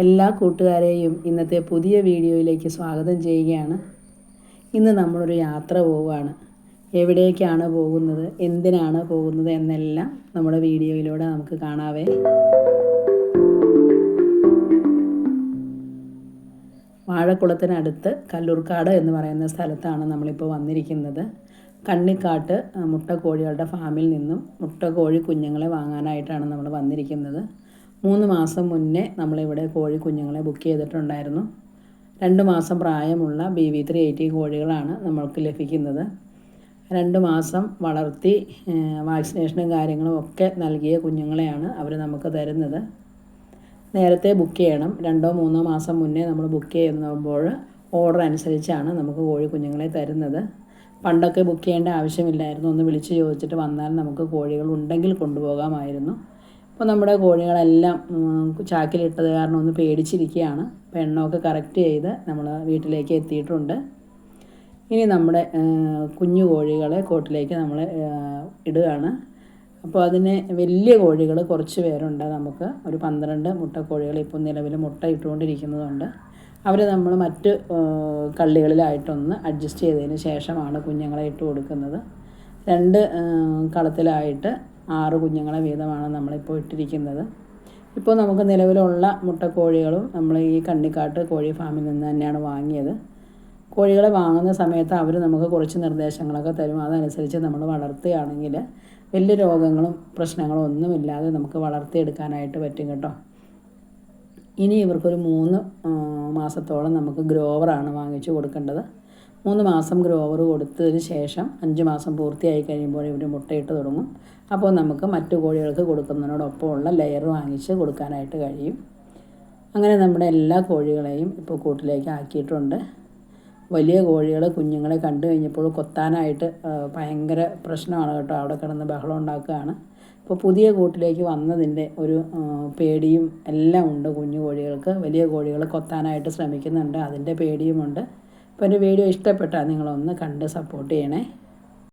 എല്ലാ കൂട്ടുകാരെയും ഇന്നത്തെ പുതിയ വീഡിയോയിലേക്ക് സ്വാഗതം ചെയ്യുകയാണ്. ഇന്ന് നമ്മളൊരു യാത്ര പോവുകയാണ്. എവിടേക്കാണ് പോകുന്നത്? എന്തിനാണ് പോകുന്നത്? എന്നെല്ലാം നമ്മുടെ വീഡിയോയിലൂടെ നമുക്ക് കാണാവേ. വാഴക്കുളത്തിനടുത്ത് കല്ലൂർക്കാട് എന്ന് പറയുന്ന സ്ഥലത്താണ് നമ്മളിപ്പോൾ വന്നിരിക്കുന്നത്. കണ്ണിക്കാട്ട് മുട്ട മുട്ടക്കോഴികളുടെ ഫാമിൽ നിന്നും മുട്ടക്കോഴി കുഞ്ഞുങ്ങളെ വാങ്ങാനായിട്ടാണ് നമ്മൾ വന്നിരിക്കുന്നത്. മൂന്ന് മാസം മുന്നേ നമ്മളിവിടെ കോഴി കുഞ്ഞുങ്ങളെ ബുക്ക് ചെയ്തിട്ടുണ്ടായിരുന്നു. രണ്ട് മാസം പ്രായമുള്ള ബി വി ത്രീ എയ്റ്റി കോഴികളാണ് നമ്മൾക്ക് ലഭിക്കുന്നത്. രണ്ട് മാസം വളർത്തി വാക്സിനേഷനും കാര്യങ്ങളും ഒക്കെ നൽകിയ കുഞ്ഞുങ്ങളെയാണ് അവർ നമുക്ക് തരുന്നത്. നേരത്തെ ബുക്ക് ചെയ്യണം. രണ്ടോ മൂന്നോ മാസം മുന്നേ നമ്മൾ ബുക്ക് ചെയ്യുമ്പോൾ ഓർഡർ അനുസരിച്ചാണ് നമുക്ക് കോഴി കുഞ്ഞുങ്ങളെ തരുന്നത്. പണ്ടൊക്കെ ബുക്ക് ചെയ്യേണ്ട ആവശ്യമില്ലായിരുന്നു. ഒന്ന് വിളിച്ച് ചോദിച്ചിട്ട് വന്നാൽ നമുക്ക് കോഴികൾ ഉണ്ടെങ്കിൽ കൊണ്ടുപോകാമായിരുന്നു. ഇപ്പോൾ നമ്മുടെ കോഴികളെല്ലാം ചാക്കിലിട്ടത് കാരണം ഒന്ന് പേടിച്ചിരിക്കുകയാണ്. അപ്പോൾ എണ്ണമൊക്കെ കറക്റ്റ് ചെയ്ത് നമ്മൾ വീട്ടിലേക്ക് എത്തിയിട്ടുണ്ട്. ഇനി നമ്മുടെ കുഞ്ഞു കോഴികളെ കോട്ടിലേക്ക് നമ്മൾ ഇടുകയാണ്. അപ്പോൾ അതിന് വലിയ കോഴികൾ കുറച്ച് പേരുണ്ട് നമുക്ക്. ഒരു പന്ത്രണ്ട് മുട്ടക്കോഴികൾ ഇപ്പോൾ നിലവിൽ മുട്ട ഇട്ടുകൊണ്ടിരിക്കുന്നതുണ്ട്. അവർ നമ്മൾ മറ്റ് കള്ളികളിലായിട്ടൊന്ന് അഡ്ജസ്റ്റ് ചെയ്തതിന് ശേഷമാണ് കുഞ്ഞുങ്ങളെ ഇട്ട് കൊടുക്കുന്നത്. രണ്ട് കളത്തിലായിട്ട് ആറ് കുഞ്ഞുങ്ങളെ വീതമാണ് നമ്മളിപ്പോൾ ഇട്ടിരിക്കുന്നത്. ഇപ്പോൾ നമുക്ക് നിലവിലുള്ള മുട്ടക്കോഴികളും നമ്മൾ ഈ കണ്ണിക്കാട്ട് കോഴി ഫാമിൽ നിന്ന് തന്നെയാണ് വാങ്ങിയത്. കോഴികളെ വാങ്ങുന്ന സമയത്ത് അവർ നമുക്ക് കുറച്ച് നിർദ്ദേശങ്ങളൊക്കെ തരും. അതനുസരിച്ച് നമ്മൾ വളർത്തുകയാണെങ്കിൽ വലിയ രോഗങ്ങളും പ്രശ്നങ്ങളും ഒന്നുമില്ലാതെ നമുക്ക് വളർത്തിയെടുക്കാനായിട്ട് പറ്റും കേട്ടോ. ഇനി ഇവർക്കൊരു മൂന്ന് മാസത്തോളം നമുക്ക് ഗ്രോവറാണ് വാങ്ങിച്ചു കൊടുക്കേണ്ടത്. മൂന്ന് മാസം ഗ്രോവർ കൊടുത്തതിന് ശേഷം അഞ്ച് മാസം പൂർത്തിയായി കഴിയുമ്പോൾ ഇവർ മുട്ടയിട്ട് തുടങ്ങും. അപ്പോൾ നമുക്ക് മറ്റു കോഴികൾക്ക് കൊടുക്കുന്നതിനോടൊപ്പമുള്ള ലെയർ വാങ്ങിച്ച് കൊടുക്കാനായിട്ട് കഴിയും. അങ്ങനെ നമ്മുടെ എല്ലാ കോഴികളെയും ഇപ്പോൾ കൂട്ടിലേക്ക് ആക്കിയിട്ടുണ്ട്. വലിയ കോഴികൾ കുഞ്ഞുങ്ങളെ കണ്ടു കഴിഞ്ഞപ്പോൾ കൊത്താനായിട്ട് ഭയങ്കര പ്രശ്നമാണ് കേട്ടോ. അവിടെ കിടന്ന് ബഹളം ഉണ്ടാക്കുകയാണ്. ഇപ്പോൾ പുതിയ കൂട്ടിലേക്ക് വന്നതിന്റെ ഒരു പേടിയും എല്ലാം ഉണ്ട് കുഞ്ഞു കോഴികൾക്ക്. വലിയ കോഴികൾ കൊത്താനായിട്ട് ശ്രമിക്കുന്നുണ്ട്. അതിന്റെ പേടിയുമുണ്ട്. അപ്പോൾ എന്റെ വീഡിയോ ഇഷ്ടപ്പെട്ടാൽ നിങ്ങളൊന്ന് കണ്ട് സപ്പോർട്ട് ചെയ്യണേ.